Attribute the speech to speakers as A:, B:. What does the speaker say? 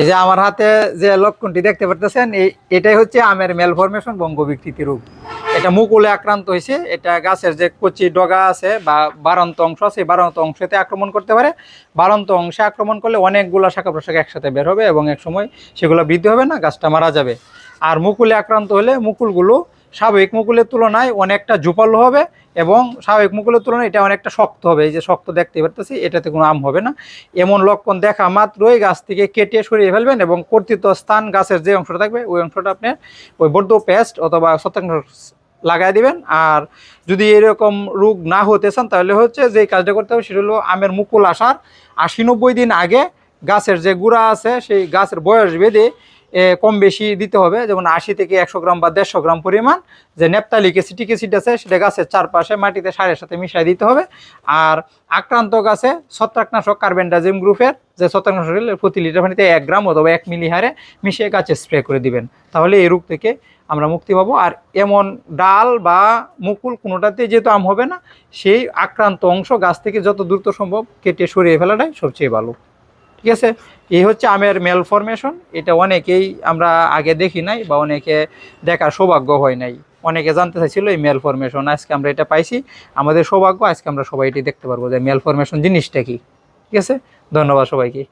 A: এই যে আমার হাতে যে লক্ষণটি দেখতে পারতেছেন, এই এটাই হচ্ছে আমের মেল ফরমেশন বঙ্গ বিকৃতি রোগ এটা মুকুলে আক্রান্ত হয়েছে, এটা গাছের যে কচি ডগা আছে বা বারন্ত অংশ আছে, এই বারন্ত অংশতে আক্রমণ করতে পারে। বারন্ত অংশে আক্রমণ করলে অনেকগুলো শাখা প্রশাখা একসাথে বের হবে এবং এক সময় সেগুলো বৃদ্ধি হবে না, গাছটা মারা যাবে। আর মুকুলে আক্রান্ত হলে মুকুলগুলো স্বাভাবিক মুকুলের তুলনায় অনেকটা ঝুপালো হবে এবং স্বাভাবিক মুকুলের তুলনায় এটা অনেকটা শক্ত হবে। এই যে শক্ত দেখতে পারতেছি, এটাতে কোনো আম হবে না। এমন লক্ষণ দেখা মাত্রই গাছ থেকে কেটে সরিয়ে ফেলবেন এবং কর্তৃত স্থান গাছের যে অংশটা থাকবে, ওই অংশটা আপনি ওই বর্ধ পেস্ট অথবা শতাংশ লাগাই দিবেন। আর যদি এরকম রোগ না হতে চান, তাহলে হচ্ছে যে কাজটা করতে হবে, সেটা হলো আমের মুকুল আসার আশি নব্বই দিন আগে গাছের যে গুঁড়া আছে, সেই গাছের বয়স বেঁধে কম বেশি দিতে হবে। যেমন আশি থেকে একশো গ্রাম বা দেড়শো গ্রাম পরিমাণ যে নেপতালিক অ্যাসিটিক অ্যাসিড আছে সেটা গাছের চারপাশে মাটিতে সারের সাথে মিশাই দিতে হবে। আর আক্রান্ত গাছে ছত্রাকনাশক কার্বেন্ডাজিম গ্রুপের যে ছত্রাকনাশক প্রতি লিটার পানিতে এক গ্রাম অথবা এক মিলি হারে মিশিয়ে গাছে স্প্রে করে দিবেন। তাহলে এই রোগ থেকে আমরা মুক্তি পাবো। আর এমন ডাল বা মুকুল কোনোটাতে যেহেতু আম হবে না, সেই আক্রান্ত অংশ গাছ থেকে যত দ্রুত সম্ভব কেটে সরিয়ে ফেলাটাই সবচেয়ে ভালো। ঠিক আছে? এই হচ্ছে আমের মেল ফরমেশন এটা অনেকেই আমরা আগে দেখি নাই বা অনেকে দেখার সৌভাগ্য হয় নাই। অনেকে জানতে চাইছিল এই মেল ফরমেশন আজকে আমরা এটা পাইছি। আমাদের সৌভাগ্য, আজকে আমরা সবাই এটি দেখতে পারব যে মেল ফরমেশন জিনিসটা কি। ঠিক আছে? ধন্যবাদ সবাইকে।